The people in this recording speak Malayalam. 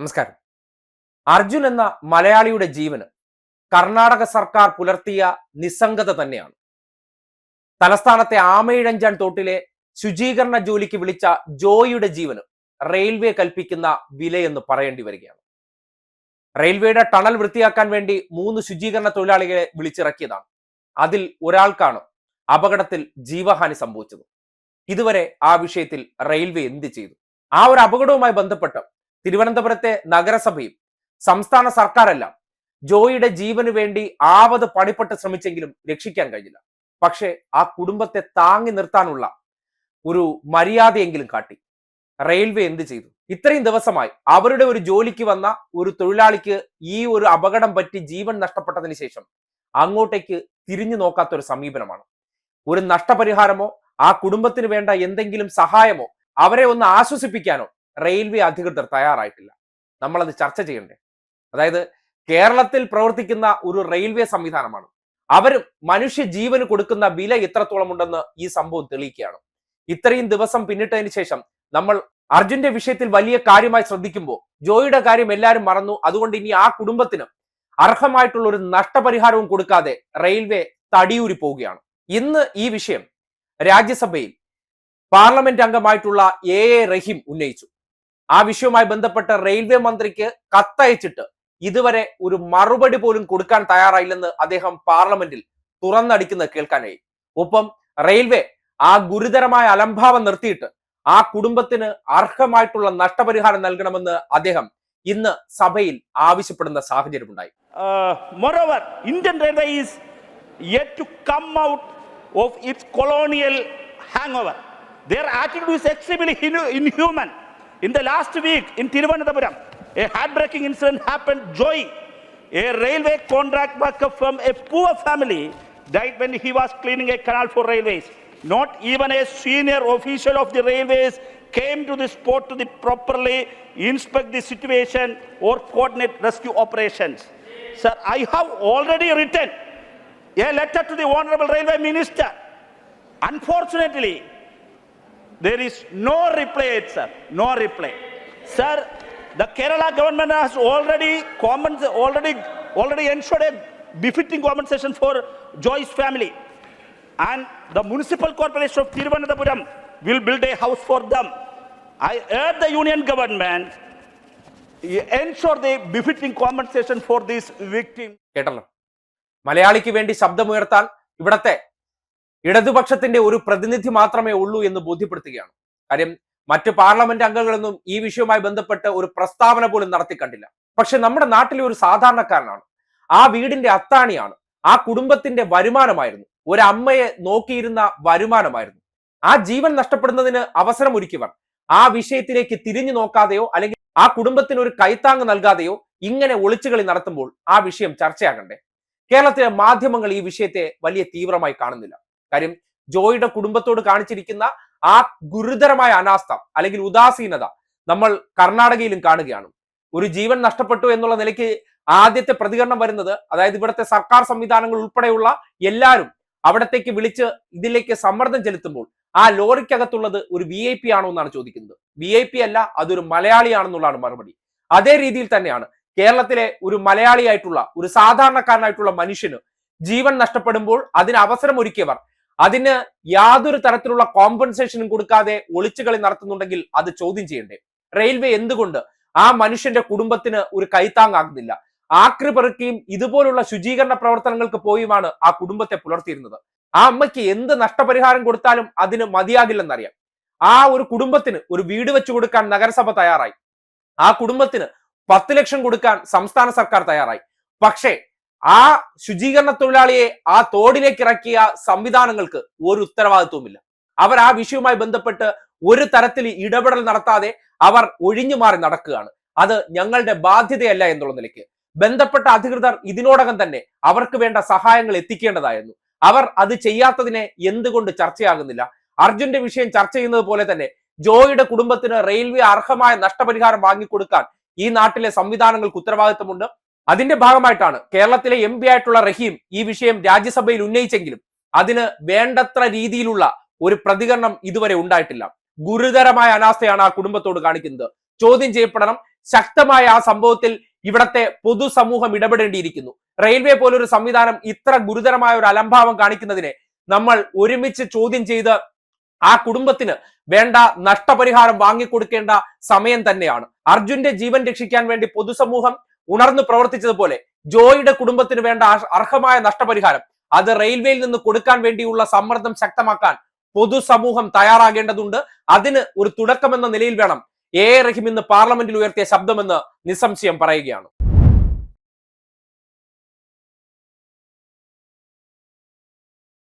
നമസ്കാരം. അർജുൻ എന്ന മലയാളിയുടെ ജീവന് കർണാടക സർക്കാർ പുലർത്തിയ നിസ്സംഗത തന്നെയാണ്. തലസ്ഥാനത്തെ ആമയിഴഞ്ചാൻ തോട്ടിലെ ശുചീകരണ ജോലിക്ക് വിളിച്ച ജോയിയുടെ ജീവന് റെയിൽവേ കൽപ്പിക്കുന്ന വിലയെന്ന് പറയേണ്ടി വരികയാണ്. റെയിൽവേയുടെ ടണൽ വൃത്തിയാക്കാൻ വേണ്ടി മൂന്ന് ശുചീകരണ തൊഴിലാളികളെ വിളിച്ചിറക്കിയതാണ്. അതിൽ ഒരാൾക്കാണ് അപകടത്തിൽ ജീവഹാനി സംഭവിച്ചത്. ഇതുവരെ ആ വിഷയത്തിൽ റെയിൽവേ എന്ത് ചെയ്തു? ആ ഒരു അപകടവുമായി ബന്ധപ്പെട്ട് തിരുവനന്തപുരത്തെ നഗരസഭയും സംസ്ഥാന സർക്കാരെല്ലാം ജോയിയുടെ ജീവന് വേണ്ടി ആവത് പണിപ്പെട്ട് ശ്രമിച്ചെങ്കിലും രക്ഷിക്കാൻ കഴിഞ്ഞില്ല. പക്ഷേ ആ കുടുംബത്തെ താങ്ങി നിർത്താനുള്ള ഒരു മര്യാദയെങ്കിലും കാട്ടി. റെയിൽവേ എന്ത് ചെയ്തു? ഇത്രയും ദിവസമായി അവരുടെ ഒരു ജോലിക്ക് വന്ന ഒരു തൊഴിലാളിക്ക് ഈ ഒരു അപകടം പറ്റി ജീവൻ നഷ്ടപ്പെട്ടതിന് ശേഷം അങ്ങോട്ടേക്ക് തിരിഞ്ഞു നോക്കാത്ത ഒരു സമീപനമാണ്. ഒരു നഷ്ടപരിഹാരമോ ആ കുടുംബത്തിന് വേണ്ട എന്തെങ്കിലും സഹായമോ അവരെ ഒന്ന് ആശ്വസിപ്പിക്കാനോ റെയിൽവേ അധികൃതർ തയ്യാറായിട്ടില്ല. നമ്മളത് ചർച്ച ചെയ്യണ്ടേ? അതായത് കേരളത്തിൽ പ്രവർത്തിക്കുന്ന ഒരു റെയിൽവേ സംവിധാനമാണ്. അവർ മനുഷ്യ ജീവന് കൊടുക്കുന്ന വില എത്രത്തോളം ഉണ്ടെന്ന് ഈ സംഭവം തെളിയിക്കുകയാണ്. ഇത്രയും ദിവസം പിന്നിട്ടതിന് ശേഷം നമ്മൾ അർജുന്റെ വിഷയത്തിൽ വലിയ കാര്യമായി ശ്രദ്ധിക്കുമ്പോൾ ജോയിയുടെ കാര്യം എല്ലാവരും മറന്നു. അതുകൊണ്ട് ഇനി ആ കുടുംബത്തിന് അർഹമായിട്ടുള്ള ഒരു നഷ്ടപരിഹാരവും കൊടുക്കാതെ റെയിൽവേ തടിയൂരി പോവുകയാണ്. ഇന്ന് ഈ വിഷയം രാജ്യസഭയിൽ പാർലമെന്റ് അംഗമായിട്ടുള്ള എ എ റഹീം ഉന്നയിച്ചു. ആ വിഷയവുമായി ബന്ധപ്പെട്ട് റെയിൽവേ മന്ത്രിക്ക് കത്തയച്ചിട്ട് ഇതുവരെ ഒരു മറുപടി പോലും കൊടുക്കാൻ തയ്യാറായില്ലെന്ന് അദ്ദേഹം പാർലമെന്റിൽ തുറന്നടിക്കുന്നത് കേൾക്കാനായി ഒപ്പം റെയിൽവേ ആ ഗുരുതരമായ അലംഭാവം നിർത്തിയിട്ട് ആ കുടുംബത്തിന് അർഹമായിട്ടുള്ള നഷ്ടപരിഹാരം നൽകണമെന്ന് അദ്ദേഹം ഇന്ന് സഭയിൽ ആവശ്യപ്പെടുന്ന സാഹചര്യമുണ്ടായി moreover Indian Railway is yet to come out of its colonial hangover. Their attitude is extremely. In the last week in Tiruvananthapuram, a heartbreaking incident happened. Joy, a railway contract worker from a poor family, died when he was cleaning a canal for railways. Not even a senior official of the railways came to the spot to properly inspect the situation or coordinate rescue operations. Sir, I have already written a letter to the Honorable Railway Minister. Unfortunately, there is no reply, yet, sir. No reply. Sir, the Kerala government has already common, already already ensured a befitting compensation for Joy's family. And the municipal corporation of Tiruvananthapuram will build a house for them. I urge the union government ensure the befitting compensation for this victim. കേട്ടല്ലോ മലയാളിക്ക് വേണ്ടി ശബ്ദമുയർത്താൻ ഇവിടത്തെ ഇടതുപക്ഷത്തിന്റെ ഒരു പ്രതിനിധി മാത്രമേ ഉള്ളൂ എന്ന് ബോധ്യപ്പെടുത്തുകയാണ്. കാര്യം മറ്റ് പാർലമെന്റ് അംഗങ്ങളൊന്നും ഈ വിഷയവുമായി ബന്ധപ്പെട്ട് ഒരു പ്രസ്താവന പോലും നടത്തി കണ്ടില്ല. പക്ഷെ നമ്മുടെ നാട്ടിലെ ഒരു സാധാരണക്കാരനാണ്. ആ വീടിന്റെ അത്താണിയാണ്. ആ കുടുംബത്തിന്റെ വരുമാനമായിരുന്നു. ഒരു അമ്മയെ നോക്കിയിരുന്ന വരുമാനമായിരുന്നു. ആ ജീവൻ നഷ്ടപ്പെടുന്നതിന് അവസരം ഒരുക്കിയവർ ആ വിഷയത്തിലേക്ക് തിരിഞ്ഞു നോക്കാതെയോ അല്ലെങ്കിൽ ആ കുടുംബത്തിന് ഒരു കൈത്താങ് നൽകാതെയോ ഇങ്ങനെ ഒളിച്ചുകളി നടത്തുമ്പോൾ ആ വിഷയം ചർച്ചയാകണ്ടേ? കേരളത്തിലെ മാധ്യമങ്ങൾ ഈ വിഷയത്തെ വലിയ തീവ്രമായി കാണുന്നില്ല. കാര്യം ജോയിയുടെ കുടുംബത്തോട് കാണിച്ചിരിക്കുന്ന ആ ഗുരുതരമായ അനാസ്ഥ അല്ലെങ്കിൽ ഉദാസീനത നമ്മൾ കർണാടകയിലും കാണുകയാണ്. ഒരു ജീവൻ നഷ്ടപ്പെട്ടു എന്നുള്ള നിലയ്ക്ക് ആദ്യത്തെ പ്രതികരണം വരുന്നത് അതായത് ഇവിടുത്തെ സർക്കാർ സംവിധാനങ്ങൾ ഉൾപ്പെടെയുള്ള എല്ലാവരും അവിടത്തേക്ക് വിളിച്ച് ഇതിലേക്ക് സമ്മർദ്ദം ചെലുത്തുമ്പോൾ ആ ലോറിക്കകത്തുള്ളത് ഒരു വി ഐ പി ആണോ എന്നാണ് ചോദിക്കുന്നത്. വി ഐ പി അല്ല അതൊരു മലയാളിയാണെന്നുള്ളതാണ് മറുപടി. അതേ രീതിയിൽ തന്നെയാണ് കേരളത്തിലെ ഒരു മലയാളിയായിട്ടുള്ള ഒരു സാധാരണക്കാരനായിട്ടുള്ള മനുഷ്യന് ജീവൻ നഷ്ടപ്പെടുമ്പോൾ അതിന് അവസരം ഒരുക്കിയവർ അതിന് യാതൊരു തരത്തിലുള്ള കോമ്പൻസേഷനും കൊടുക്കാതെ ഒളിച്ചുകളി നടത്തുന്നുണ്ടെങ്കിൽ അത് ചോദ്യം ചെയ്യണ്ടേ? റെയിൽവേ എന്തുകൊണ്ട് ആ മനുഷ്യന്റെ കുടുംബത്തിന് ഒരു കൈത്താങ്ങാകുന്നില്ല? ആക്രി പെറുക്കിയും ഇതുപോലുള്ള ശുചീകരണ പ്രവർത്തനങ്ങൾക്ക് പോയുമാണ് ആ കുടുംബത്തെ പുലർത്തിയിരുന്നത്. ആ അമ്മയ്ക്ക് എന്ത് നഷ്ടപരിഹാരം കൊടുത്താലും അതിന് മതിയാകില്ലെന്നറിയാം. ആ ഒരു കുടുംബത്തിന് ഒരു വീട് വെച്ചു കൊടുക്കാൻ നഗരസഭ തയ്യാറായി. ആ കുടുംബത്തിന് പത്ത് ലക്ഷം കൊടുക്കാൻ സംസ്ഥാന സർക്കാർ തയ്യാറായി. പക്ഷേ ആ ശുചീകരണ തൊഴിലാളിയെ ആ തോടിലേക്ക് ഇറക്കിയ സംവിധാനങ്ങൾക്ക് ഒരു ഉത്തരവാദിത്വമില്ല അവർ ആ വിഷയവുമായി ബന്ധപ്പെട്ട് ഒരു തരത്തിൽ ഇടപെടൽ നടത്താതെ അവർ ഒഴിഞ്ഞു മാറി നടക്കുകയാണ്. അത് ഞങ്ങളുടെ ബാധ്യതയല്ല എന്നുള്ള നിലയ്ക്ക്. ബന്ധപ്പെട്ട അധികൃതർ ഇതിനോടകം തന്നെ അവർക്ക് വേണ്ട സഹായങ്ങൾ എത്തിക്കേണ്ടതായിരുന്നു. അവർ അത് ചെയ്യാത്തതിനെ എന്തുകൊണ്ട് ചർച്ചയാകുന്നില്ല? അർജുന്റെ വിഷയം ചർച്ച ചെയ്യുന്നത് പോലെ തന്നെ ജോയിയുടെ കുടുംബത്തിന് റെയിൽവേ അർഹമായ നഷ്ടപരിഹാരം വാങ്ങിക്കൊടുക്കാൻ ഈ നാട്ടിലെ സംവിധാനങ്ങൾക്ക് ഉത്തരവാദിത്തമുണ്ട് അതിന്റെ ഭാഗമായിട്ടാണ് കേരളത്തിലെ എം പി ആയിട്ടുള്ള റഹീം ഈ വിഷയം രാജ്യസഭയിൽ ഉന്നയിച്ചെങ്കിലും അതിന് വേണ്ടത്ര രീതിയിലുള്ള ഒരു പ്രതികരണം ഇതുവരെ ഉണ്ടായിട്ടില്ല. ഗുരുതരമായ അനാസ്ഥയാണ് ആ കുടുംബത്തോട് കാണിക്കുന്നത്. ചോദ്യം ചെയ്യപ്പെടണം. ശക്തമായ ആ സംഭവത്തിൽ ഇവിടത്തെ പൊതുസമൂഹം ഇടപെടേണ്ടിയിരിക്കുന്നു. റെയിൽവേ പോലൊരു സംവിധാനം ഇത്ര ഗുരുതരമായ ഒരു അലംഭാവം കാണിക്കുന്നതിനെ നമ്മൾ ഒരുമിച്ച് ചോദ്യം ചെയ്ത് ആ കുടുംബത്തിന് വേണ്ട നഷ്ടപരിഹാരം വാങ്ങിക്കൊടുക്കേണ്ട സമയം തന്നെയാണ്. അർജുന്റെ ജീവൻ രക്ഷിക്കാൻ വേണ്ടി പൊതുസമൂഹം ഉണർന്നു പ്രവർത്തിച്ചതുപോലെ ജോയിയുടെ കുടുംബത്തിന് വേണ്ട അർഹമായ നഷ്ടപരിഹാരം അത് റെയിൽവേയിൽ നിന്ന് കൊടുക്കാൻ വേണ്ടിയുള്ള സമ്മർദ്ദം ശക്തമാക്കാൻ പൊതുസമൂഹം തയ്യാറാകേണ്ടതുണ്ട്. അതിന് ഒരു തുടക്കമെന്ന നിലയിൽ വേണം എ റഹീം ഇന്ന് പാർലമെന്റിൽ ഉയർത്തിയ ശബ്ദമെന്ന് നിസ്സംശയം പറയുകയാണ്.